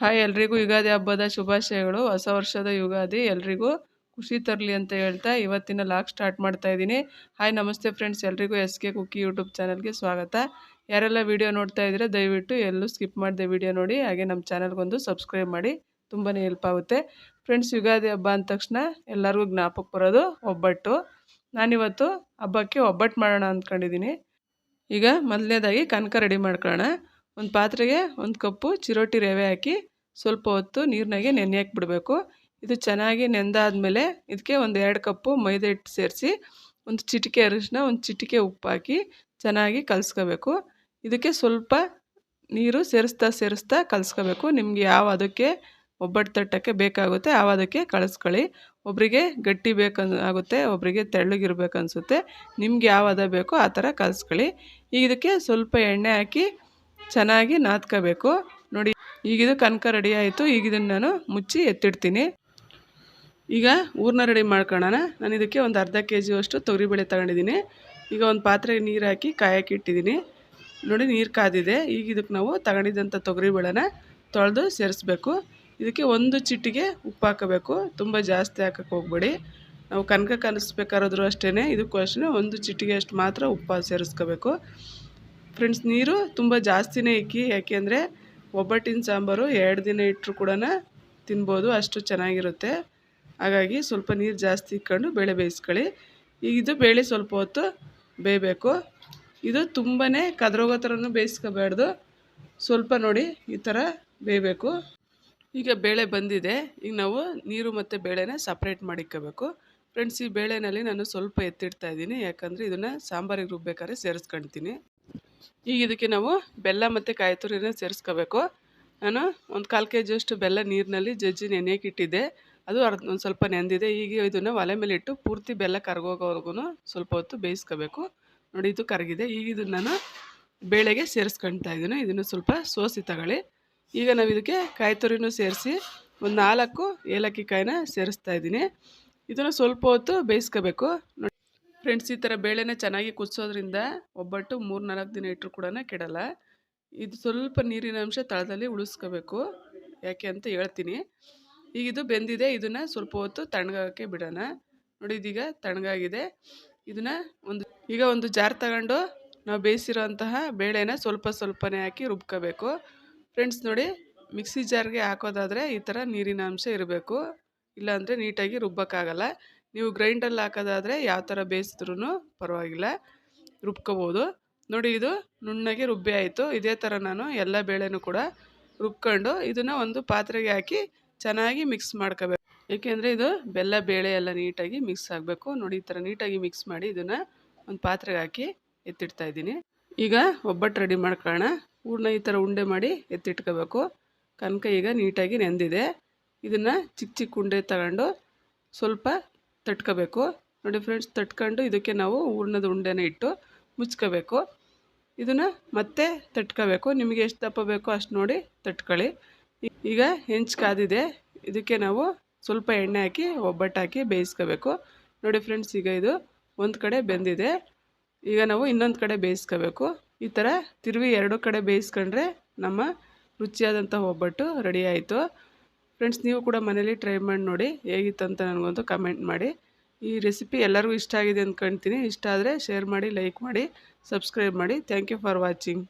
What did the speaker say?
Hi, ಎಲ್ರಿಗೂ ಯುಗಾದಿ ಹಬ್ಬದ ಶುಭಾಶಯಗಳು. ಹೊಸ ವರ್ಷದ ಯುಗಾದಿ, ಎಲ್ರಿಗೂ ಖುಷಿ ತರಲಿ ಅಂತ ಹೇಳ್ತಾ ಇವತ್ತಿನ ಲಾಗ್ ಸ್ಟಾರ್ಟ್ ಮಾಡ್ತಾ ಇದ್ದೀನಿ. ಹಾಯ್, ನಮಸ್ತೆ ಫ್ರೆಂಡ್ಸ್, ಎಲ್ರಿಗೂ ಎಸ್ ಕೆ ಕುಕ್ಕಿ ಯೂಟ್ಯೂಬ್ ಚಾನಲ್ಗೆ ಸ್ವಾಗತ. ಯಾರೆಲ್ಲ ವಿಡಿಯೋ ನೋಡ್ತಾ ಇದ್ರೆ ದಯವಿಟ್ಟು ಎಲ್ಲೂ ಸ್ಕಿಪ್ ಮಾಡಿದೆ ವಿಡಿಯೋ ನೋಡಿ, ಹಾಗೆ ನಮ್ಮ ಚಾನಲ್ಗೊಂದು ಸಬ್ಸ್ಕ್ರೈಬ್ ಮಾಡಿ ತುಂಬಾ ಹೆಲ್ಪ್ ಆಗುತ್ತೆ. ಫ್ರೆಂಡ್ಸ್, ಯುಗಾದಿ ಹಬ್ಬ ಅಂದ ತಕ್ಷಣ ಎಲ್ಲರಿಗೂ ಜ್ಞಾಪಕ ಬರೋದು ಒಬ್ಬಟ್ಟು. ನಾನಿವತ್ತು ಹಬ್ಬಕ್ಕೆ ಒಬ್ಬಟ್ಟು ಮಾಡೋಣ ಅಂದ್ಕೊಂಡಿದ್ದೀನಿ. ಈಗ ಮೊದಲನೇದಾಗಿ ಕನಕ ರೆಡಿ ಮಾಡ್ಕೊಳ್ಳೋಣ. ಒಂದು ಪಾತ್ರೆಗೆ ಒಂದು ಕಪ್ಪು ಚಿರೋಟಿ ರವೆ ಹಾಕಿ ಸ್ವಲ್ಪ ಹೊತ್ತು ನೀರಿನಾಗೆ ನೆನೆ ಬಿಡಬೇಕು ಇದು ಚೆನ್ನಾಗಿ ನೆಂದಾದಮೇಲೆ ಇದಕ್ಕೆ ಒಂದು ಎರಡು ಕಪ್ಪು ಮೈದಾ ಹಿಟ್ಟು ಸೇರಿಸಿ ಒಂದು ಚಿಟಿಕೆ ಅರಿಶಿನ ಒಂದು ಚಿಟಿಕೆ ಉಪ್ಪು ಹಾಕಿ ಚೆನ್ನಾಗಿ ಕಲಸ್ಕೋಬೇಕು. ಇದಕ್ಕೆ ಸ್ವಲ್ಪ ನೀರು ಸೇರಿಸ್ತಾ ಸೇರಿಸ್ತಾ ಕಲಿಸ್ಕೋಬೇಕು. ನಿಮಗೆ ಯಾವ ಅದಕ್ಕೆ ಒಬ್ಬಟ್ಟು ತಟ್ಟಕ್ಕೆ ಬೇಕಾಗುತ್ತೆ ಆ ಅದಕ್ಕೆ ಕಳಿಸ್ಕೊಳ್ಳಿ. ಒಬ್ಬರಿಗೆ ಗಟ್ಟಿ ಬೇಕನ್, ಆಗುತ್ತೆ ಒಬ್ಬರಿಗೆ ತೆಳ್ಳಗಿರ್ಬೇಕು ನಿಮ್ಗೆ ಯಾವ ಅದ ಬೇಕೋ ಆ ಥರ ಕಲಿಸ್ಕೊಳ್ಳಿ. ಈಗ ಇದಕ್ಕೆ ಸ್ವಲ್ಪ ಎಣ್ಣೆ ಹಾಕಿ ಚೆನ್ನಾಗಿ ನಾದ್ಕೋಬೇಕು. ನೋಡಿ ಈಗಿದು ಕನಕ ರೆಡಿ ಆಯಿತು. ಈಗ ಇದನ್ನು ನಾನು ಮುಚ್ಚಿ ಎತ್ತಿಡ್ತೀನಿ. ಈಗ ಊರ್ನ ರೆಡಿ ಮಾಡ್ಕೊಳ್ಳೋಣ ನಾನು ಇದಕ್ಕೆ ಒಂದು ಅರ್ಧ ಕೆ ಜಿಯಷ್ಟು ತೊಗರಿಬೇಳೆ ತಗೊಂಡಿದ್ದೀನಿ. ಈಗ ಒಂದು ಪಾತ್ರೆಗೆ ನೀರು ಹಾಕಿ ಕಾಯಕ್ಕೆ ಇಟ್ಟಿದ್ದೀನಿ. ನೋಡಿ, ನೀರು ಕಾದಿದೆ. ಈಗ ಇದಕ್ಕೆ ನಾವು ತಗೊಂಡಿದ್ದಂಥ ತೊಗರಿಬೇಳೆನ ತೊಳೆದು ಸೇರಿಸ್ಬೇಕು. ಇದಕ್ಕೆ ಒಂದು ಚಿಟ್ಟಿಗೆ ಉಪ್ಪು ಹಾಕಬೇಕು. ತುಂಬ ಜಾಸ್ತಿ ಹಾಕಕ್ಕೆ ಹೋಗ್ಬೇಡಿ. ನಾವು ಕನಕ ಕಲಿಸ್ಬೇಕಾದ್ರೂ ಅಷ್ಟೇ ಇದಕ್ಕೂ ಅಷ್ಟೇ ಒಂದು ಚಿಟ್ಟಿಗೆ ಅಷ್ಟು ಮಾತ್ರ ಉಪ್ಪು ಸೇರಿಸ್ಕೋಬೇಕು. ಫ್ರೆಂಡ್ಸ್, ನೀರು ತುಂಬ ಜಾಸ್ತಿನೇ ಇಕ್ಕಿ, ಯಾಕೆಂದರೆ ಒಬ್ಬಟ್ಟಿನ ಸಾಂಬಾರು ಎರಡು ದಿನ ಇಟ್ಟರು ಕೂಡ ತಿನ್ಬೋದು, ಅಷ್ಟು ಚೆನ್ನಾಗಿರುತ್ತೆ. ಹಾಗಾಗಿ ಸ್ವಲ್ಪ ನೀರು ಜಾಸ್ತಿ ಇಕ್ಕೊಂಡು ಬೇಳೆ ಬೇಯಿಸ್ಕೊಳ್ಳಿ. ಈಗ ಇದು ಬೇಳೆ ಸ್ವಲ್ಪ ಹೊತ್ತು ಬೇಯಬೇಕು. ಇದು ತುಂಬಾ ಕದ್ರೋಗೋ ಥರನೂ ಬೇಯಿಸ್ಕೋಬಾರ್ದು ಸ್ವಲ್ಪ ನೋಡಿ ಈ ಥರ ಬೇಯಬೇಕು. ಈಗ ಬೇಳೆ ಬಂದಿದೆ. ಈಗ ನಾವು ನೀರು ಮತ್ತು ಬೇಳೆನ ಸಪ್ರೇಟ್ ಮಾಡಿಕ್ಕೋಬೇಕು. ಫ್ರೆಂಡ್ಸ್, ಈ ಬೇಳೆನಲ್ಲಿ ನಾನು ಸ್ವಲ್ಪ ಎತ್ತಿಡ್ತಾ ಇದ್ದೀನಿ. ಯಾಕಂದರೆ ಇದನ್ನು ಸಾಂಬಾರಿಗೆ ರುಬ್ಬೇಕಾದ್ರೆ ಸೇರಿಸ್ಕೊಳ್ತೀನಿ ಈಗ ಇದಕ್ಕೆ ನಾವು ಬೆಲ್ಲ ಮತ್ತು ಕಾಯಿ ತುರಿನ ಸೇರಿಸ್ಕೋಬೇಕು. ನಾನು ಒಂದು ಕಾಲು ಕೆ ಜಿಯಷ್ಟು ಬೆಲ್ಲ ನೀರಿನಲ್ಲಿ ಜಜ್ಜಿ ನೆನೆಯಕ್ಕೆ ಇಟ್ಟಿದ್ದೆ. ಅದು ಅರ್ಧ ಒಂದು ಸ್ವಲ್ಪ ನೆಂದಿದೆ. ಈಗ ಇದನ್ನು ಒಲೆ ಮೇಲೆ ಇಟ್ಟು ಪೂರ್ತಿ ಬೆಲ್ಲ ಕರಗೋಗೋವರೆಗೂ ಸ್ವಲ್ಪ ಹೊತ್ತು ಬೇಯಿಸ್ಕೋಬೇಕು. ನೋಡಿ, ಇದು ಕರಗಿದೆ. ಈಗ ಇದನ್ನು ನಾನು ಬೇಳೆಗೆ ಸೇರಿಸ್ಕೊಳ್ತಾ ಇದ್ದೀನಿ. ಇದನ್ನು ಸ್ವಲ್ಪ ಸೋಸಿ ತಗೊಳ್ಳಿ. ಈಗ ನಾವು ಇದಕ್ಕೆ ಕಾಯಿ ತುರಿನೂ ಸೇರಿಸಿ ಒಂದು ನಾಲ್ಕು ಏಲಕ್ಕಿ ಕಾಯಿನ ಸೇರಿಸ್ತಾ ಇದ್ದೀನಿ. ಇದನ್ನು ಸ್ವಲ್ಪ ಹೊತ್ತು ಬೇಯಿಸ್ಕೋಬೇಕು. ಫ್ರೆಂಡ್ಸ್, ಈ ಥರ ಬೇಳೆನ ಚೆನ್ನಾಗಿ ಕುದಿಸೋದ್ರಿಂದ ಒಬ್ಬಟ್ಟು ಮೂರು ನಾಲ್ಕು ದಿನ ಇಟ್ಟರು ಕೂಡ ಕೆಡಲ್ಲ. ಇದು ಸ್ವಲ್ಪ ನೀರಿನ ಅಂಶ ತಳದಲ್ಲಿ ಉಳಿಸ್ಕೋಬೇಕು. ಯಾಕೆ ಅಂತ ಹೇಳ್ತೀನಿ. ಈಗ ಇದು ಬೆಂದಿದೆ, ಇದನ್ನು ಸ್ವಲ್ಪ ಹೊತ್ತು ತಣ್ಣಗಾಕೆ ಬಿಡೋಣ. ನೋಡಿ, ಇದೀಗ ತಣ್ಣಗಾಗಿದೆ. ಇದನ್ನು ಒಂದು, ಈಗ ಒಂದು ಜಾರ್ ತಗೊಂಡು ನಾವು ಬೇಯಿಸಿರೋಂತಹ ಬೇಳೆನ ಸ್ವಲ್ಪ ಸ್ವಲ್ಪನೇ ಹಾಕಿ ರುಬ್ಕೋಬೇಕು. ಫ್ರೆಂಡ್ಸ್, ನೋಡಿ, ಮಿಕ್ಸಿ ಜಾರ್ಗೆ ಹಾಕೋದಾದರೆ ಈ ಥರ ನೀರಿನ ಅಂಶ ಇರಬೇಕು. ಇಲ್ಲಾಂದರೆ ನೀಟಾಗಿ ರುಬ್ಬೋಕ್ಕಾಗಲ್ಲ. ನೀವು ಗ್ರೈಂಡಲ್ಲಿ ಹಾಕೋದಾದರೆ ಯಾವ ಥರ ಬೇಯಿಸಿದ್ರೂ ಪರವಾಗಿಲ್ಲ, ರುಬ್ಕೋಬೋದು. ನೋಡಿ ಇದು ನುಣ್ಣಗೆ ರುಬ್ಬಿ ಆಯಿತು. ಇದೇ ಥರ ನಾನು ಎಲ್ಲ ಬೇಳೆನೂ ಕೂಡ ರುಬ್ಕೊಂಡು ಇದನ್ನು ಒಂದು ಪಾತ್ರೆಗೆ ಹಾಕಿ ಚೆನ್ನಾಗಿ ಮಿಕ್ಸ್ ಮಾಡ್ಕೋಬೇಕು. ಏಕೆಂದರೆ ಇದು ಬೆಲ್ಲ ಬೇಳೆ ಎಲ್ಲ ನೀಟಾಗಿ ಮಿಕ್ಸ್ ಆಗಬೇಕು. ನೋಡಿ ಈ ಥರ ನೀಟಾಗಿ ಮಿಕ್ಸ್ ಮಾಡಿ ಇದನ್ನು ಒಂದು ಪಾತ್ರೆಗೆ ಹಾಕಿ ಎತ್ತಿಡ್ತಾ ಇದ್ದೀನಿ. ಈಗ ಒಬ್ಬಟ್ಟು ರೆಡಿ ಮಾಡ್ಕೊಳ್ಳೋಣ. ಹೂರ್ಣ ಈ ಥರ ಉಂಡೆ ಮಾಡಿ ಎತ್ತಿಟ್ಕೋಬೇಕು. ಕನಕ ಈಗ ನೀಟಾಗಿ ನೆಂದಿದೆ. ಇದನ್ನು ಚಿಕ್ಕ ಚಿಕ್ಕ ಉಂಡೆ ತಗೊಂಡು ಸ್ವಲ್ಪ ತಟ್ಕೋಬೇಕು. ನೋಡಿ ಫ್ರೆಂಡ್ಸ್ ತಟ್ಕೊಂಡು ಇದಕ್ಕೆ ನಾವು ಹೂರ್ಣದ ಉಂಡೆನ ಇಟ್ಟು ಮುಚ್ಕೋಬೇಕು. ಇದನ್ನು ಮತ್ತೆ ತಟ್ಕೋಬೇಕು. ನಿಮಗೆ ಎಷ್ಟು ದಪ್ಪ ಬೇಕೋ ಅಷ್ಟು ನೋಡಿ ತಟ್ಕೊಳ್ಳಿ. ಈಗ ಹೆಂಚು ಕಾದಿದೆ. ಇದಕ್ಕೆ ನಾವು ಸ್ವಲ್ಪ ಎಣ್ಣೆ ಹಾಕಿ, ಒಬ್ಬಟ್ಟು ಹಾಕಿ ಬೇಯಿಸ್ಕೋಬೇಕು. ನೋಡಿ ಫ್ರೆಂಡ್ಸ್ ಈಗ ಇದು ಒಂದು ಕಡೆ ಬೆಂದಿದೆ. ಈಗ ನಾವು ಇನ್ನೊಂದು ಕಡೆ ಬೇಯಿಸ್ಕೋಬೇಕು. ಈ ಥರ ತಿರುವಿ ಎರಡು ಕಡೆ ಬೇಯಿಸ್ಕೊಂಡ್ರೆ ನಮ್ಮ ರುಚಿಯಾದಂಥ ಒಬ್ಬಟ್ಟು ರೆಡಿ ಆಯಿತು. ಫ್ರೆಂಡ್ಸ್ ನೀವು ಕೂಡ ಮನೇಲಿ ಟ್ರೈ ಮಾಡಿ ನೋಡಿ ಹೇಗಿತ್ತು ಅಂತ ನನಗೊಂದು ಕಮೆಂಟ್ ಮಾಡಿ. ಈ ರೆಸಿಪಿ ಎಲ್ಲರಿಗೂ ಇಷ್ಟ ಆಗಿದೆ ಅಂದ್ಕೊಳ್ತೀನಿ ಇಷ್ಟ ಆದರೆ ಶೇರ್ ಮಾಡಿ ಲೈಕ್ ಮಾಡಿ ಸಬ್ಸ್ಕ್ರೈಬ್ ಮಾಡಿ. Thank you for watching